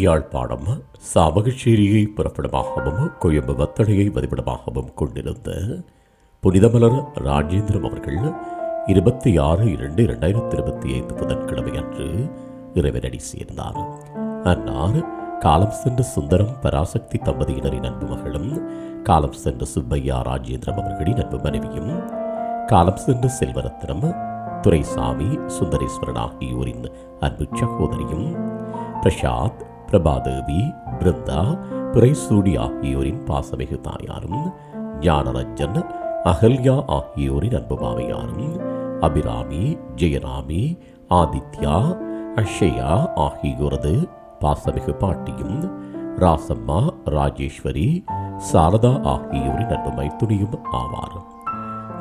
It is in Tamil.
யாழ்ப்பாணம் சாமகச்சேரியை புறப்படமாகவும் கொழும்பு வத்தடையை வதிவிடமாகவும் கொண்டிருந்த புனிதமலர் ராஜேந்திரம் அவர்கள் இருபத்தி ஆறு இரண்டு இரண்டாயிரத்தி இருபத்தி ஐந்து புதன்கிழமை அன்று இறைவனடி சேர்ந்தார். அன்னார் காலம் சென்ற சுந்தரம் பராசக்தி தம்பதியினரின் அன்பு மகளும் காலம் சென்ற சுப்பையா ராஜேந்திரம் அவர்களின் அன்பு மனைவியும் காலம் சென்ற செல்வரத்னம் துரைசாமி சுந்தரேஸ்வரன் ஆகியோரின் அன்பு சகோதரியும் பிரசாத் பிரபாதேவி பிருந்தா பிரைசூடி ஆகியோரின் பாசமிகு தாயாரும் ஞானரஞ்சன் அகல்யா ஆகியோரின் அன்பு மாமையாரும் அபிராமி ஜெயராமி ஆதித்யா அஷயா ஆகியோரது பாசமிகு பாட்டியும் ராசம்மா ராஜேஸ்வரி சாரதா ஆகியோரின் அன்பு மைத்துனியும் ஆவார்.